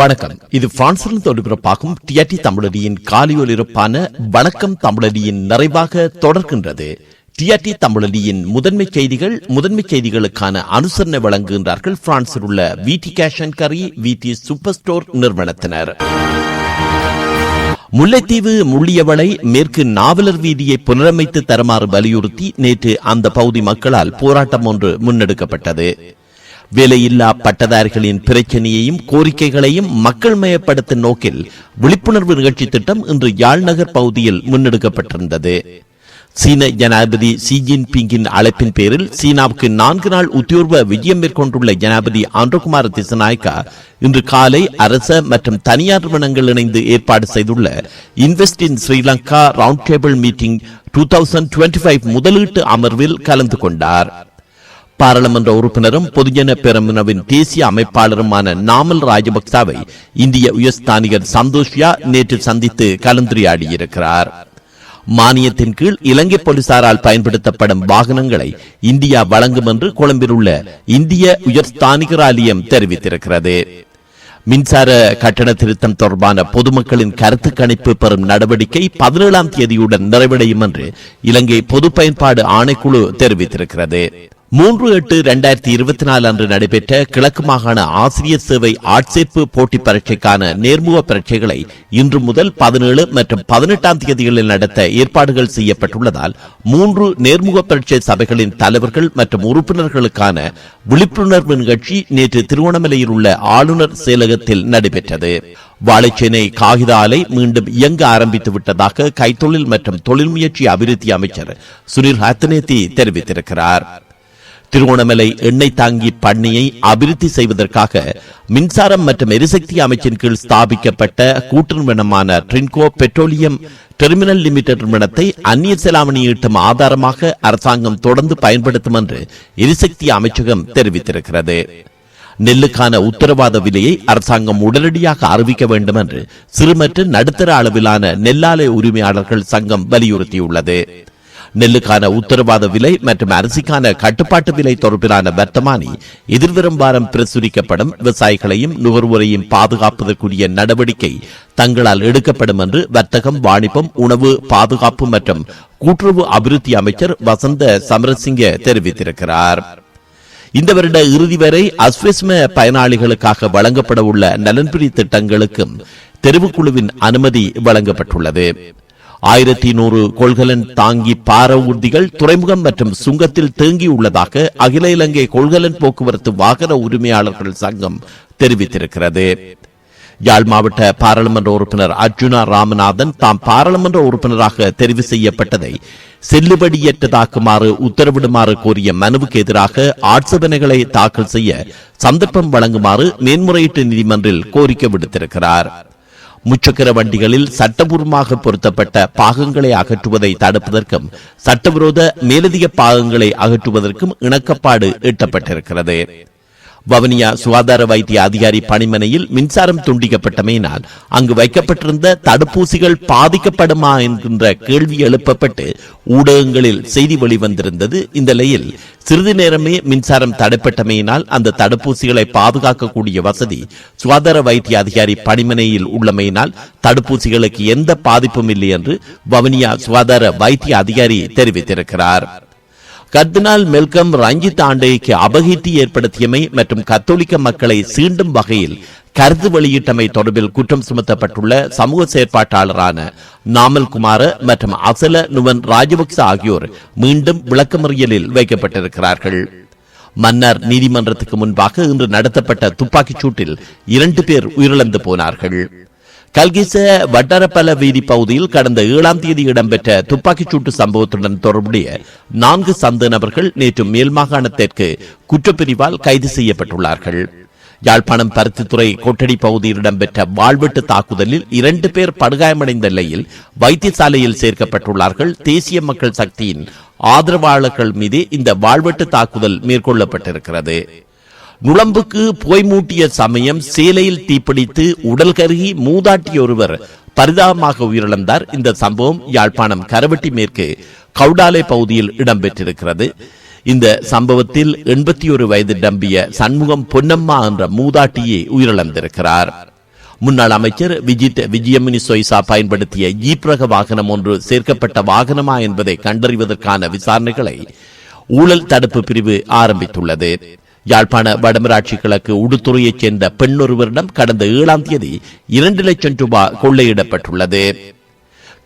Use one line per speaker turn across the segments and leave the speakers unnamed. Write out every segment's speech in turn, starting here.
வணக்கம் இது பிரான்சிலிருந்து ஒளிபரப்பாகும் டிஆர்டி தமிழடியின் காலி வணக்கம் தமிழடியின் நிறைவாக தொடர்கின்றது டிஆர்டி தமிழடியின் முதன்மை செய்திகள் முதன்மை செய்திகளுக்கான அனுசரணை வழங்குகின்றார்கள் பிரான்சில் உள்ள விடி கேஷ் அண்ட் கரி விடி சூப்பர் ஸ்டோர் நிறுவனத்தினர் முல்லைத்தீவு முள்ளியவளை மேற்கு நாவலர் வீதியை புனரமைத்து தருமாறு வலியுறுத்தி நேற்று அந்த பகுதி மக்களால் போராட்டம் ஒன்று முன்னெடுக்கப்பட்டது வேலையில்லா பட்டதாரிகளின் பிரச்சனையையும் கோரிக்கைகளையும் மக்கள் மயப்படுத்தும் நோக்கில் விழிப்புணர்வு நிகழ்ச்சி திட்டம் இன்று யாழ்நகர் பகுதியில் முன்னெடுக்கப்பட்டிருந்தது சீன ஜனாதிபதி சி ஜின்பிங்கின் அழைப்பின் பேரில் சீனாவுக்கு நான்கு நாள் உத்தியோர்வ விஜயம் மேற்கொண்டுள்ள ஜனாதிபதி ஆந்திரகுமார் திசநாயக்கா இன்று காலை அரச மற்றும் தனியார் நிறுவனங்கள் இணைந்து ஏற்பாடு செய்துள்ள invest in Sri Lanka round table meeting two thousand twenty five முதலீட்டு அமர்வில் கலந்து கொண்டார் பாராளுமன்ற உறுப்பினரும் பொதுஜன பெரமுனவின் தேசிய அமைப்பாளருமான நாமல் ராஜபக்சாவை இந்திய உயர்ஸ்தானிகர் சந்தோஷ்யா நேற்று சந்தித்து கலந்துரையாடியிருக்கிறார் மானியத்தின் கீழ் இலங்கை போலீசாரால் பயன்படுத்தப்படும் வாகனங்களை இந்தியா வழங்கும் என்று கொழும்பில் உள்ள இந்திய உயர்ஸ்தானிகராலயம் தெரிவித்திருக்கிறது மின்சார கட்டண திருத்தம் தொடர்பான பொதுமக்களின் கருத்து கணிப்பு பெறும் நடவடிக்கை பதினேழாம் தேதியுடன் நிறைவடையும் என்று இலங்கை பொது பயன்பாடு ஆணைக்குழு தெரிவித்திருக்கிறது மூன்று எட்டு இரண்டாயிரத்தி இருபத்தி நாலு அன்று நடைபெற்ற கிழக்கு மாகாண ஆசிரியர் சேவை ஆட்சேர்ப்பு போட்டி பரீட்சைக்கான நேர்முக பரீட்சைகளை இன்று முதல் பதினேழு மற்றும் பதினெட்டாம் தேதிகளில் நடத்த ஏற்பாடுகள் செய்யப்பட்டுள்ளதால் மூன்று நேர்முக பரீட்சை சபைகளின் தலைவர்கள் மற்றும் உறுப்பினர்களுக்கான விழிப்புணர்வு நிகழ்ச்சி நேற்று திருவோணமலையில் உள்ள ஆளுநர் செயலகத்தில் நடைபெற்றது வாழைச்சேனை காகித ஆலை மீண்டும் இயங்க ஆரம்பித்து விட்டதாக கைத்தொழில் மற்றும் தொழில் முயற்சி அபிவிருத்தி அமைச்சர் சுனில் ஹத்தனேத்தி தெரிவித்திருக்கிறார் திருகோணமலை எண்ணெய் தாங்கி பண்ணியை அபிவிருத்தி செய்வதற்காக மின்சாரம் மற்றும் எரிசக்தி அமைச்சின் கீழ் ஸ்தாபிக்கப்பட்ட கூட்டு நிறுவனமான ட்ரின்கோ பெட்ரோலியம் டெர்மினல் லிமிடெட் நிறுவனத்தை அந்நிய செலாவணி ஈட்டும் ஆதாரமாக அரசாங்கம் தொடர்ந்து பயன்படுத்தும் என்று எரிசக்தி அமைச்சகம் தெரிவித்திருக்கிறது நெல்லுக்கான உத்தரவாத விலையை அரசாங்கம் உடனடியாக அறிவிக்க வேண்டும் என்று சிறு மற்றும் நடுத்தர அளவிலான நெல்லாலை உரிமையாளர்கள் சங்கம் வலியுறுத்தியுள்ளது நெல்லுக்கான உத்தரவாத விலை மற்றும் அரிசிக்கான கட்டுப்பாட்டு விலை தொடர்பிலான வர்த்தமானி எதிர்வரும் வாரம் பிரசுரிக்கப்படும் விவசாயிகளையும் நுகர்வோரையும் பாதுகாப்பதற்குரிய நடவடிக்கை தங்களால் எடுக்கப்படும் என்று வர்த்தகம் வாணிபம் உணவு பாதுகாப்பு மற்றும் கூட்டுறவு அபிவிருத்தி அமைச்சர் வசந்த சமரசிங்க தெரிவித்திருக்கிறார் இந்த வருட இறுதி வரை அஸ்விஸ்ம பயனாளிகளுக்காக வழங்கப்பட உள்ள நலன்புரி திட்டங்களுக்கும் தெரிவுக்குழுவின் அனுமதி வழங்கப்பட்டுள்ளது ஆயிரத்தி நூறு கொள்கலன் தாங்கி பார ஊர்திகள் துறைமுகம் மற்றும் சுங்கத்தில் தேங்கியுள்ளதாக அகில இலங்கை கொள்கலன் போக்குவரத்து வாகன உரிமையாளர்கள் சங்கம் தெரிவித்திருக்கிறது யாழ் மாவட்ட பாராளுமன்ற உறுப்பினர் அர்ஜுனா ராமநாதன் தாம் பாராளுமன்ற உறுப்பினராக தெரிவு செய்யப்பட்டதை செல்லுபடியற்றதாக்குமாறு உத்தரவிடுமாறு கோரிய மனுவுக்கு எதிராக ஆட்சேபனைகளை தாக்கல் செய்ய சந்தர்ப்பம் வழங்குமாறு மேன்முறையீட்டு நீதிமன்றில் கோரிக்கை விடுத்திருக்கிறார் முச்சக்கர வண்டிகளில் சட்டபூர்வமாக பொருத்தப்பட்ட பாகங்களை அகற்றுவதை தடுப்பதற்கும் சட்டவிரோத மேலதிக பாகங்களை அகற்றுவதற்கும் இணக்கப்பாடு எட்டப்பட்டிருக்கிறது வவுனியா சுகாதார வைத்திய அதிகாரி பணிமனையில் மின்சாரம் துண்டிக்கப்பட்டமையினால் அங்கு வைக்கப்பட்டிருந்த தடுப்பூசிகள் பாதிக்கப்படுமா என்கின்ற கேள்வி எழுப்பப்பட்டு ஊடகங்களில் செய்தி வெளிவந்திருந்தது இந்த நிலையில் சிறிது நேரமே மின்சாரம் தடைப்பட்டமையினால் அந்த தடுப்பூசிகளை பாதுகாக்கக்கூடிய வசதி சுகாதார வைத்திய அதிகாரி பணிமனையில் உள்ளமையினால் தடுப்பூசிகளுக்கு எந்த பாதிப்பும் இல்லை என்று வவுனியா சுகாதார வைத்திய அதிகாரி தெரிவித்திருக்கிறார் கர்தினால் மெல்கம் ரஞ்சித் ஆண்டேக்கு அபகீர்த்தி ஏற்படுத்தியமை மற்றும் கத்தோலிக்க மக்களை சீண்டும் வகையில் கருத்து வெளியிட்டமை தொடர்பில் குற்றம் சுமத்தப்பட்டுள்ள சமூக செயற்பாட்டாளரான நாமல் குமார மற்றும் அசல நுவன் ராஜபக்ச ஆகியோர் மீண்டும் விளக்கமறியலில் வைக்கப்பட்டிருக்கிறார்கள் மன்னர் நீதிமன்றத்துக்கு முன்பாக இன்று நடத்தப்பட்ட துப்பாக்கிச் சூட்டில் இரண்டு பேர் உயிரிழந்து போனார்கள் கல்கிச வட்டாரப்பல வீதி பகுதியில் கடந்த ஏழாம் தேதி இடம்பெற்ற துப்பாக்கிச் சூட்டு சம்பவத்துடன் தொடர்புடைய நான்கு சந்த நபர்கள் நேற்று மேல் மாகாணத்திற்கு குற்றப்பிரிவால் கைது செய்யப்பட்டுள்ளார்கள் யாழ்ப்பாணம் பருத்தித்துறை கோட்டடி பகுதியில் இடம்பெற்ற வாழ்வெட்டு தாக்குதலில் இரண்டு பேர் படுகாயமடைந்த நிலையில் வைத்தியசாலையில் சேர்க்கப்பட்டுள்ளார்கள் தேசிய மக்கள் சக்தியின் ஆதரவாளர்கள் மீது இந்த வாழ்வெட்டு தாக்குதல் மேற்கொள்ளப்பட்டிருக்கிறது நுழம்புக்கு போய் மூட்டிய சமயம் சேலையில் தீப்பிடித்து உடல் கருகி மூதாட்டி ஒருவர் பரிதாபமாக உயிரிழந்தார் இந்த சம்பவம் யாழ்ப்பாணம் கரவட்டி மேற்கு கவுடாலை பகுதியில் இடம்பெற்றிருக்கிறது இந்த சம்பவத்தில் எண்பத்தி ஒரு வயது நம்பிய சண்முகம் பொன்னம்மா என்ற மூதாட்டியே உயிரிழந்திருக்கிறார் முன்னாள் அமைச்சர் விஜித் விஜயமினி சொய்சா பயன்படுத்திய ஈப்ரக வாகனம் ஒன்று சேர்க்கப்பட்ட வாகனமா என்பதை கண்டறிவதற்கான விசாரணைகளை ஊழல் தடுப்பு பிரிவு ஆரம்பித்துள்ளது யாழ்ப்பாண வடமராட்சி கிழக்கு உடுத்துறையைச் சேர்ந்த பெண்ணொருவரிடம் கடந்த ஏழாம் தேதி இரண்டு லட்சம் ரூபாய் கொள்ளையிடப்பட்டுள்ளது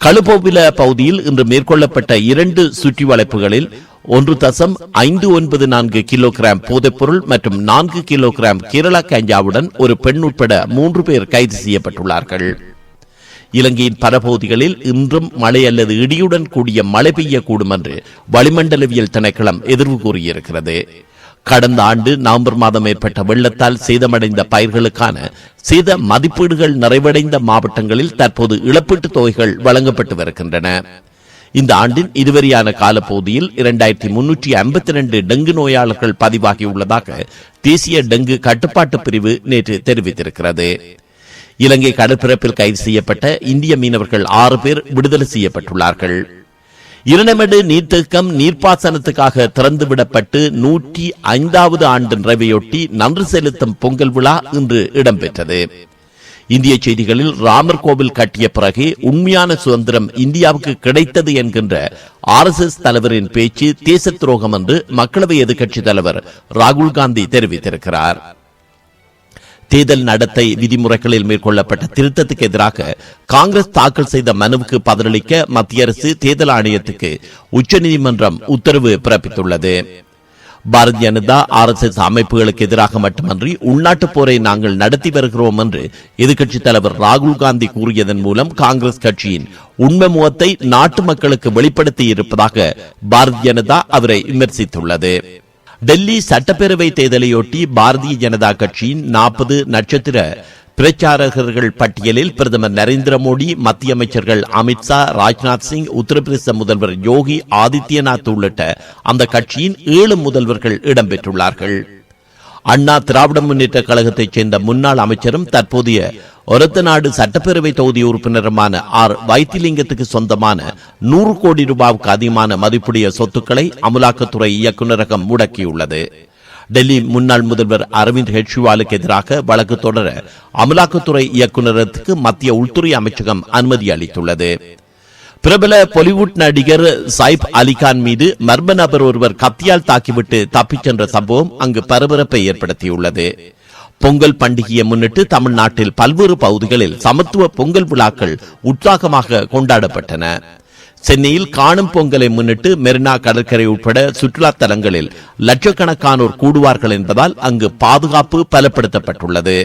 கழுபோவில பகுதியில் இன்று மேற்கொள்ளப்பட்ட இரண்டு சுற்றி வளைப்புகளில் ஒன்று தசம் ஐந்து ஒன்பது நான்கு கிலோ கிராம் போதைப்பொருள் மற்றும் நான்கு கிலோகிராம் கேரளா கஞ்சாவுடன் ஒரு பெண் உட்பட மூன்று பேர் கைது செய்யப்பட்டுள்ளார்கள் இலங்கையின் பல பகுதிகளில் இன்றும் மழை அல்லது இடியுடன் கூடிய மழை பெய்யக்கூடும் என்று வளிமண்டலவியல் திணைக்களம் எதிர்வு கூறியிருக்கிறது கடந்த ஆண்டு நவம்பர் மாதம் ஏற்பட்ட வெள்ளத்தால் சேதமடைந்த பயிர்களுக்கான சேத மதிப்பீடுகள் நிறைவடைந்த மாவட்டங்களில் தற்போது இழப்பீட்டுத் தொகைகள் வழங்கப்பட்டு வருகின்றன இந்த ஆண்டின் இதுவரையான காலப்பகுதியில் இரண்டாயிரத்தி முன்னூற்றி ஐம்பத்தி ரெண்டு டெங்கு நோயாளர்கள் பதிவாகியுள்ளதாக தேசிய டெங்கு கட்டுப்பாட்டு பிரிவு நேற்று தெரிவித்திருக்கிறது இலங்கை கடற்பரப்பில் கைது செய்யப்பட்ட இந்திய மீனவர்கள் ஆறு பேர் விடுதலை செய்யப்பட்டுள்ளார்கள் இரண்டமடு நீர்த்தேக்கம் நீர்ப்பாசனத்துக்காக திறந்துவிடப்பட்டு நூற்றி ஐந்தாவது ஆண்டு நிறைவையொட்டி நன்றி செலுத்தும் பொங்கல் விழா இன்று இடம்பெற்றது இந்திய செய்திகளில் ராமர் கோவில் கட்டிய பிறகு உண்மையான சுதந்திரம் இந்தியாவுக்கு கிடைத்தது என்கின்ற ஆர் எஸ் எஸ் தலைவரின் பேச்சு தேச துரோகம் என்று மக்களவை எதிர்க்கட்சி தலைவர் ராகுல் காந்தி தெரிவித்திருக்கிறார் தேர்தல் நடத்தை விதிமுறைகளில் மேற்கொள்ளப்பட்ட திருத்தத்துக்கு எதிராக காங்கிரஸ் தாக்கல் செய்த மனுவுக்கு பதிலளிக்க மத்திய அரசு தேர்தல் ஆணையத்துக்கு உச்சநீதிமன்றம் உத்தரவு பிறப்பித்துள்ளது Bharatiya Janata R S S அமைப்புகளுக்கு எதிராக மட்டுமன்றி உள்நாட்டு போரை நாங்கள் நடத்தி வருகிறோம் என்று எதிர்க்கட்சித் தலைவர் ராகுல் காந்தி கூறியதன் மூலம் காங்கிரஸ் கட்சியின் உண்மை முகத்தை நாட்டு மக்களுக்கு வெளிப்படுத்தி இருப்பதாக பாரதிய ஜனதா அவரை விமர்சித்துள்ளது டெல்லி சட்டப்பேரவை தேர்தலையொட்டி பாரதிய ஜனதா கட்சியின் நாற்பது நட்சத்திர பிரச்சாரகர்கள் பட்டியலில் பிரதமர் நரேந்திர மோடி மத்திய அமைச்சர்கள் அமித்ஷா ராஜ்நாத் சிங் உத்தரப்பிரதேச முதல்வர் யோகி ஆதித்யநாத் உள்ளிட்ட அந்த கட்சியின் ஏழு முதல்வர்கள் இடம்பெற்றுள்ளார்கள் அண்ணா திராவிட முன்னேற்ற கழகத்தைச் சேர்ந்த முன்னாள் அமைச்சரும் தற்போதைய நாடு சட்டப்பேரவை தொகுதி உறுப்பினருமான ஆர் வைத்திலிங்கத்துக்கு சொந்தமான நூறு கோடி ரூபாவுக்கு அதிகமான மதிப்புடைய சொத்துக்களை அமலாக்கத்துறை இயக்குநரகம் முடக்கியுள்ளது டெல்லி முன்னாள் முதல்வர் அரவிந்த் கெஜ்ரிவாலுக்கு எதிராக வழக்கு தொடர அமலாக்கத்துறை இயக்குநரகத்துக்கு மத்திய உள்துறை அமைச்சகம் அனுமதி அளித்துள்ளது பிரபல பொலிவுட் நடிகர் சாயிப் அலிகான் மீது மர்ம நபர் ஒருவர் கத்தியால் தாக்கிவிட்டு தப்பிச் சென்ற சம்பவம் அங்கு பரபரப்பை ஏற்படுத்தியுள்ளது பொங்கல் பண்டிகையை முன்னிட்டு தமிழ்நாட்டில் பல்வேறு பகுதிகளில் சமத்துவ பொங்கல் விழாக்கள் உற்சாகமாக கொண்டாடப்பட்டன சென்னையில் காணும் பொங்கலை முன்னிட்டு மெரினா கடற்கரை உட்பட சுற்றுலா தலங்களில் லட்சக்கணக்கானோர் கூடுவார்கள் என்பதால் அங்கு பாதுகாப்பு பலப்படுத்தப்பட்டுள்ளது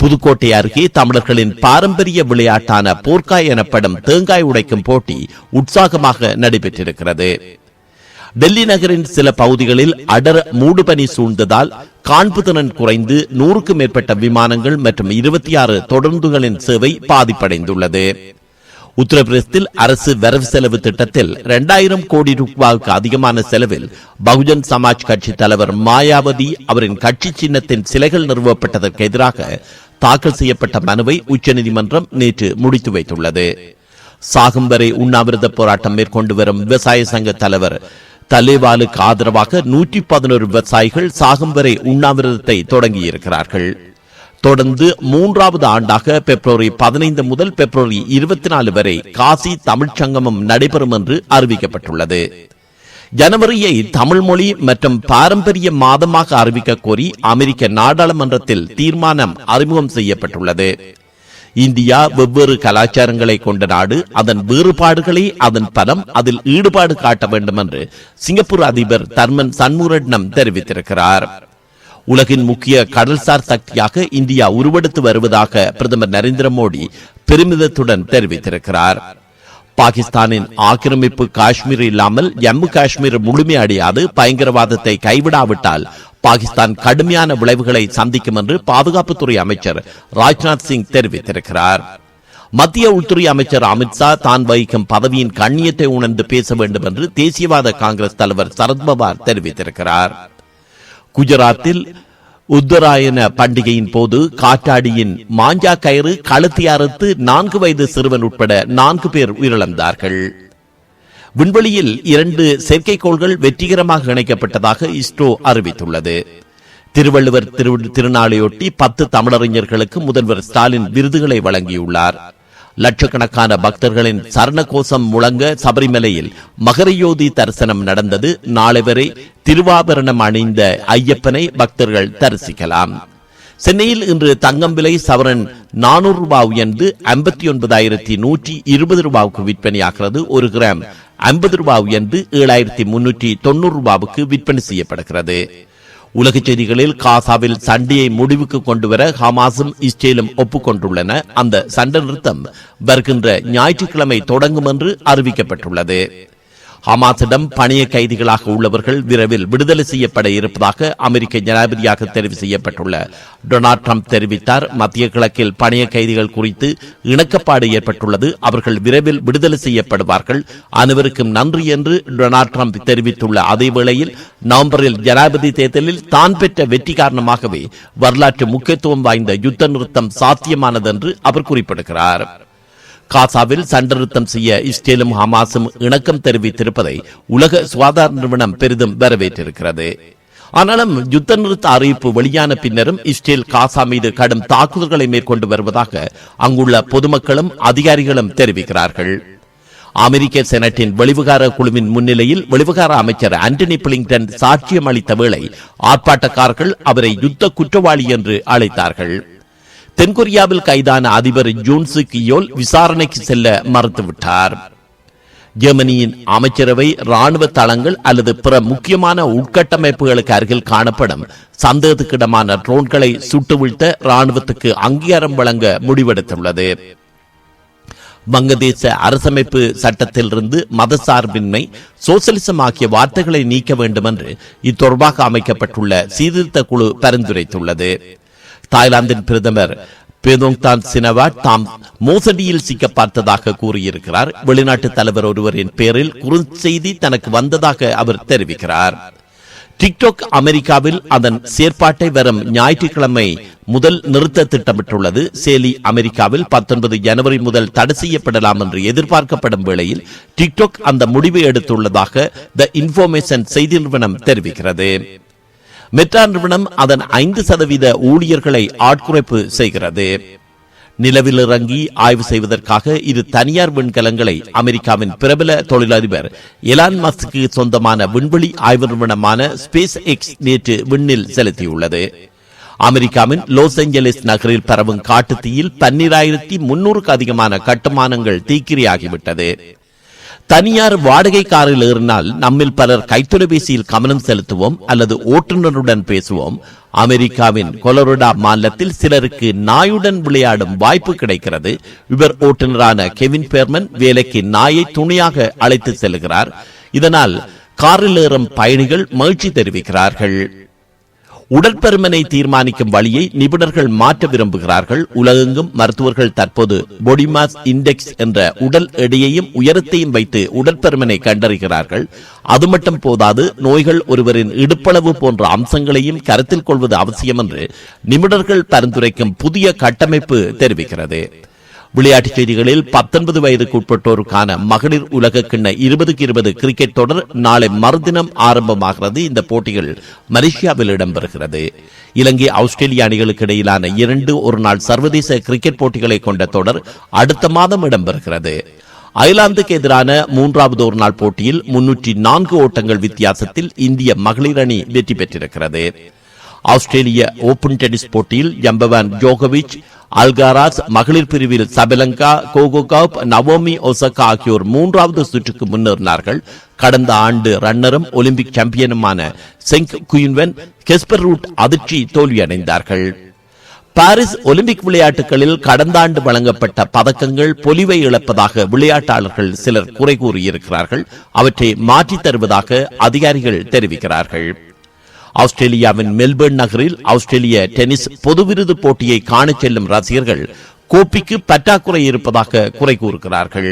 புதுக்கோட்டை அருகே தமிழர்களின் பாரம்பரிய விளையாட்டான போர்க்காய் எனப்படும் தேங்காய் உடைக்கும் போட்டி உற்சாகமாக நடைபெற்றிருக்கிறது டெல்லி நகரின் சில பகுதிகளில் அடர் மூடுபனி சூழ்ந்ததால் காண்பு திறன் குறைந்து நூறுக்கும் மேற்பட்ட விமானங்கள் மற்றும் இருபத்தி ஆறு தொடர்ந்துகளின் சேவை பாதிப்படைந்துள்ளது உத்தரப்பிரதேசத்தில் அரசு வரவு செலவு திட்டத்தில் இரண்டாயிரம் கோடி ரூபாய்க்கு அதிகமான செலவில் பகுஜன் சமாஜ் கட்சி தலைவர் மாயாவதி அவரின் கட்சி சின்னத்தின் சிலைகள் நிறுவப்பட்டதற்கு எதிராக தாக்கல் செய்யப்பட்ட மனுவை உச்சநீதிமன்றம் நேற்று முடித்து வைத்துள்ளது சாகும் வரை உண்ணாவிரத போராட்டம் மேற்கொண்டு வரும் விவசாய சங்க தலைவர் தலைவாலுக்கு ஆதரவாக நூற்றி பதினோரு விவசாயிகள் சாகும் வரை உண்ணாவிரதத்தை தொடங்கியிருக்கிறார்கள் தொடர்ந்து மூன்றாவது ஆண்டாக பிப்ரவரி பதினைந்து முதல் பிப்ரவரி இருபத்தி நாலு வரை காசி தமிழ்ச்சங்கமம் நடைபெறும் என்று அறிவிக்கப்பட்டுள்ளது ஜனவரியை தமிழ் மொழி மற்றும் பாரம்பரிய மாதமாக அறிவிக்க கோரி அமெரிக்க நாடாளுமன்றத்தில் தீர்மானம் அறிமுகம் செய்யப்பட்டுள்ளது இந்தியா வெவ்வேறு கலாச்சாரங்களை கொண்ட நாடு அதன் வேறுபாடுகளை அதன் பலம் அதில் ஈடுபாடு காட்ட வேண்டும் என்று சிங்கப்பூர் அதிபர் தர்மன் சண்முரட்னம் தெரிவித்திருக்கிறார் உலகின் முக்கிய கடல்சார் சக்தியாக இந்தியா உருவெடுத்து வருவதாக பிரதமர் நரேந்திர மோடி பெருமிதத்துடன் தெரிவித்திருக்கிறார் பாகிஸ்தானின் ஆக்கிரமிப்பு காஷ்மீர் இல்லாமல் ஜம்மு காஷ்மீர் முழுமையடையாது பயங்கரவாதத்தை கைவிடாவிட்டால் பாகிஸ்தான் கடுமையான விளைவுகளை சந்திக்கும் என்று பாதுகாப்புத்துறை அமைச்சர் ராஜ்நாத் சிங் தெரிவித்திருக்கிறார் மத்திய உள்துறை அமைச்சர் அமித்ஷா தான் வகிக்கும் பதவியின் கண்ணியத்தை உணர்ந்து பேச வேண்டும் என்று தேசியவாத காங்கிரஸ் தலைவர் சரத்பவார் தெரிவித்திருக்கிறார் குஜராத்தில் உத்தராயண பண்டிகையின் போது காற்றாடியின் மாஞ்சா கயிறு கழுத்தி அறுத்து நான்கு வயது சிறுவன் உட்பட நான்கு பேர் உயிரிழந்தார்கள் விண்வெளியில் இரண்டு செயற்கைக்கோள்கள் வெற்றிகரமாக இணைக்கப்பட்டதாக இஸ்ரோ அறிவித்துள்ளது திருவள்ளுவர் திருநாளையொட்டி பத்து தமிழறிஞர்களுக்கு முதல்வர் ஸ்டாலின் விருதுகளை வழங்கியுள்ளார் லட்சக்கணக்கான பக்தர்களின் சரண கோஷம் முழங்க சபரிமலையில் மகரயோதி தரிசனம் நடந்தது நாளை வரை திருவாபரணம் அணிந்த ஐயப்பனை பக்தர்கள் தரிசிக்கலாம் சென்னையில் இன்று தங்கம் விலை சவரன் நானூறு ரூபாய் உயர்ந்து ஐம்பத்தி ஒன்பதாயிரத்தி நூற்றி இருபது ரூபாவுக்கு விற்பனையாகிறது ஒரு கிராம் ஐம்பது ரூபாய் உயர்ந்து ஏழாயிரத்தி முன்னூற்றி தொண்ணூறு ரூபாவுக்கு விற்பனை செய்யப்படுகிறது உலகச் செய்திகளில் காசாவில் சண்டையை முடிவுக்கு கொண்டுவர ஹமாஸும் இஸ்ரேலும் ஒப்புக்கொண்டுள்ளன அந்த சண்டை நிறுத்தம் வருகின்ற ஞாயிற்றுக்கிழமை தொடங்கும் என்று அறிவிக்கப்பட்டுள்ளது ஹமாஸிடம் பணிய கைதிகளாக உள்ளவர்கள் விரைவில் விடுதலை செய்யப்பட இருப்பதாக அமெரிக்க ஜனாதிபதியாக தெரிவு செய்யப்பட்டுள்ள டொனால்ட் ட்ரம்ப் தெரிவித்தார் மத்திய கிழக்கில் பணிய கைதிகள் குறித்து இணக்கப்பாடு ஏற்பட்டுள்ளது அவர்கள் விரைவில் விடுதலை செய்யப்படுவார்கள் அனைவருக்கும் நன்றி என்று டொனால்ட் ட்ரம்ப் தெரிவித்துள்ள அதே வேளையில் நவம்பரில் ஜனாதிபதி தேர்தலில் தான் பெற்ற வெற்றி காரணமாகவே வரலாற்று முக்கியத்துவம் வாய்ந்த யுத்த நிறுத்தம் சாத்தியமானது என்று அவர் குறிப்பிடுகிறார் காசாவில் சண்டநிறுத்தம் செய்ய இஸ்ரேலும் ஹமாஸும் இணக்கம் தெரிவித்திருப்பதை உலக சுகாதார நிறுவனம் பெரிதும் வரவேற்றிருக்கிறது ஆனாலும் யுத்த நிறுத்த அறிவிப்பு வெளியான பின்னரும் இஸ்ரேல் காசா மீது கடும் தாக்குதல்களை மேற்கொண்டு வருவதாக அங்குள்ள பொதுமக்களும் அதிகாரிகளும் தெரிவிக்கிறார்கள் அமெரிக்க செனட்டின் வெளிவுகார குழுவின் முன்னிலையில் வெளிவுகார அமைச்சர் ஆண்டனி பிளிங்டன் சாட்சியம் அளித்த வேளை ஆர்ப்பாட்டக்காரர்கள் அவரை யுத்த குற்றவாளி என்று அழைத்தார்கள் தென்கொரியாவில் கைதான அதிபர் ஜூன்சு கியோல் விசாரணைக்கு செல்ல மறுத்துவிட்டார் ஜெர்மனியின் அமைச்சரவை ராணுவ தளங்கள் அல்லது பிற முக்கியமான உட்கட்டமைப்புகளுக்கு அருகில் காணப்படும் சந்தேகத்துக்கிடமான ட்ரோன்களை சுட்டு வீழ்த்த ராணுவத்துக்கு அங்கீகாரம் வழங்க முடிவெடுத்துள்ளது வங்கதேச அரசமைப்பு சட்டத்திலிருந்து மதசார்பின்மை சோசலிசம் ஆகிய வார்த்தைகளை நீக்க வேண்டும் என்று இத்தொடர்பாக அமைக்கப்பட்டுள்ள சீர்திருத்த குழு பரிந்துரைத்துள்ளது தாய்லாந்தின் பிரதமர் தாம் மோசடியில் சிக்க பார்த்ததாக கூறியிருக்கிறார் வெளிநாட்டு தலைவர் ஒருவரின் பெயரில் குறுஞ்செய்தி தனக்கு வந்ததாக அவர் தெரிவிக்கிறார் டிக்டாக் அமெரிக்காவில் அதன் செயற்பாட்டை வரும் ஞாயிற்றுக்கிழமை முதல் நிறுத்த திட்டமிட்டுள்ளது சேலி அமெரிக்காவில் பத்தொன்பது ஜனவரி முதல் தடை செய்யப்படலாம் என்று எதிர்பார்க்கப்படும் வேளையில் டிக்டாக் அந்த முடிவை எடுத்துள்ளதாக த இன்ஃபர்மேஷன் செய்தி நிறுவனம் தெரிவிக்கிறது மெட்ரா நிறுவனம் அதன் ஐந்து சதவீத ஊழியர்களை ஆட்குறைப்பு செய்கிறது நிலவில் இறங்கி ஆய்வு செய்வதற்காக இரு தனியார் விண்கலங்களை அமெரிக்காவின் பிரபல தொழிலதிபர் எலான் மஸ்க்கு சொந்தமான விண்வெளி ஆய்வு நிறுவனமான ஸ்பேஸ் எக்ஸ் நேற்று விண்ணில் செலுத்தியுள்ளது அமெரிக்காவின் லாஸ் ஏஞ்சலிஸ் நகரில் பரவும் காட்டுத்தீயில் பன்னிராயிரத்தி முன்னூறுக்கு அதிகமான கட்டுமானங்கள் தீக்கிரையாகிவிட்டது தனியார் வாடகை காரில் ஏறினால் நம்மில் பலர் கைத்தொலைபேசியில் கவனம் செலுத்துவோம் அல்லது ஓட்டுநருடன் பேசுவோம் அமெரிக்காவின் கொலரோடா மாநிலத்தில் சிலருக்கு நாயுடன் விளையாடும் வாய்ப்பு கிடைக்கிறது இவர் ஓட்டுநரான கெவின் பேர்மன் வேலைக்கு நாயை துணையாக அழைத்து செல்கிறார் இதனால் காரில் ஏறும் பயணிகள் மகிழ்ச்சி தெரிவிக்கிறார்கள் உடற்பருமனை தீர்மானிக்கும் வழியை நிபுணர்கள் மாற்ற விரும்புகிறார்கள் உலகெங்கும் மருத்துவர்கள் தற்போது பொடிமாஸ் இண்டெக்ஸ் என்ற உடல் எடையையும் உயரத்தையும் வைத்து உடற்பருமனை கண்டறிகிறார்கள் அது மட்டும் போதாது நோய்கள் ஒருவரின் இடுப்பளவு போன்ற அம்சங்களையும் கருத்தில் கொள்வது அவசியம் என்று நிபுணர்கள் பரிந்துரைக்கும் புதிய கட்டமைப்பு தெரிவிக்கிறது விளையாட்டுச் செய்திகளில் பத்தொன்பது வயதுக்கு உட்பட்டோருக்கான மகளிர் உலக கிண்ண இருபதுக்கு இருபது கிரிக்கெட் தொடர் நாளை மறுதினம் ஆரம்பமாகிறது இந்த போட்டிகள் மலேசியாவில் இடம்பெறுகிறது இலங்கை ஆஸ்திரேலிய அணிகளுக்கு இடையிலான இரண்டு ஒரு நாள் சர்வதேச கிரிக்கெட் போட்டிகளை கொண்ட தொடர் அடுத்த மாதம் இடம்பெறுகிறது அயர்லாந்துக்கு எதிரான மூன்றாவது ஒரு நாள் போட்டியில் முன்னூற்றி நான்கு ஓட்டங்கள் வித்தியாசத்தில் இந்திய மகளிர் அணி வெற்றி பெற்றிருக்கிறது ஆஸ்திரேலிய ஓபன் டென்னிஸ் போட்டியில் ஜம்பவான் ஜோகோவிச் அல்காராஸ் மகளிர் பிரிவில் சபலங்கா கோகோகாப் நவோமி ஒசகா ஆகியோர் மூன்றாவது சுற்றுக்கு முன்னேறினார்கள் கடந்த ஆண்டு ரன்னரும் ஒலிம்பிக் சாம்பியனுமான செங்க் குயின்வென் கெஸ்பர் ரூட் அதிர்ச்சி தோல்வியடைந்தார்கள் பாரிஸ் ஒலிம்பிக் விளையாட்டுகளில் கடந்த ஆண்டு வழங்கப்பட்ட பதக்கங்கள் பொலிவை இழப்பதாக விளையாட்டாளர்கள் சிலர் குறை கூறியிருக்கிறார்கள் அவற்றை மாற்றித் தருவதாக அதிகாரிகள் தெரிவிக்கிறார்கள் ஆஸ்திரேலியாவின் மெல்பர்ன் நகரில் ஆஸ்திரேலிய டென்னிஸ் பொது விருது போட்டியை காண செல்லும் ரசிகர்கள் கோப்பிக்கு பற்றாக்குறை இருப்பதாக குறை கூறுகிறார்கள்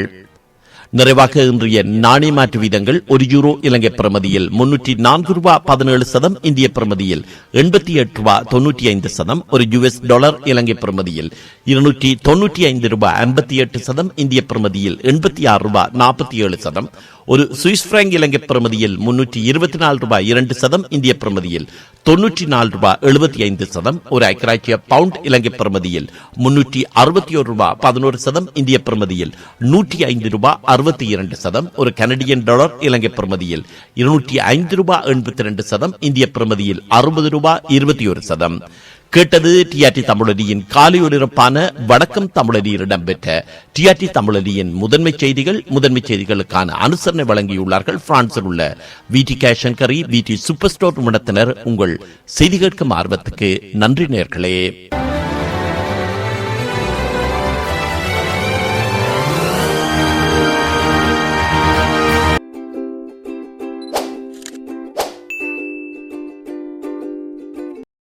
நிறைவாக இன்றைய நாணய மாற்று வீதங்கள் ஒரு யூரோ இலங்கை பிரமதியில் முன்னூற்றி நான்கு ரூபாய் பதினேழு சதம் இந்திய பிரமதியில் எண்பத்தி எட்டு ரூபாய் தொன்னூற்றி ஐந்து சதம் ஒரு யுஎஸ் டாலர் இலங்கை பிரமதியில் இருநூற்றி தொன்னூற்றி ஐந்து ரூபாய் ஐம்பத்தி எட்டு சதம் இந்திய பிரமதியில் எண்பத்தி ஆறு ரூபாய் நாற்பத்தி ஏழு சதம் ஒரு சுவிஸ் பிராங்க் இலங்கை பிரமதியில் முன்னூற்றி இருபத்தி நாலு ரூபாய் இரண்டு சதம் இந்திய பிரமதியில் தொன்னூற்றி நாலு ரூபாய் எழுபத்தி ஐந்து சதம் ஒரு ஐக்கராட்சிய பவுண்ட் இலங்கை பிரமதியில் முன்னூற்றி அறுபத்தி ஒரு ரூபாய் பதினோரு சதம் இந்திய பிரமதியில் நூற்றி ஐந்து ரூபாய் அறுபத்தி இரண்டு சதம் ஒரு கனடியன் டாலர் இலங்கை பிரமதியில் இருநூற்றி ஐந்து ரூபாய் எண்பத்தி ரெண்டு சதம் இந்திய பிரமதியில் அறுபது ரூபாய் இருபத்தி ஒரு சதம் கேட்டது டிஆர்டி தமிழரியின் வடக்கம் இடம்பெற்ற டிஆர்டி முதன்மை செய்திகள் முதன்மை செய்திகளுக்கான அனுசரணை வழங்கியுள்ளார்கள் பிரான்சில் உள்ள V T K V T super store நடத்தினர் உங்கள் செய்தி கேட்கும் ஆர்வத்துக்கு நன்றி நேர்களே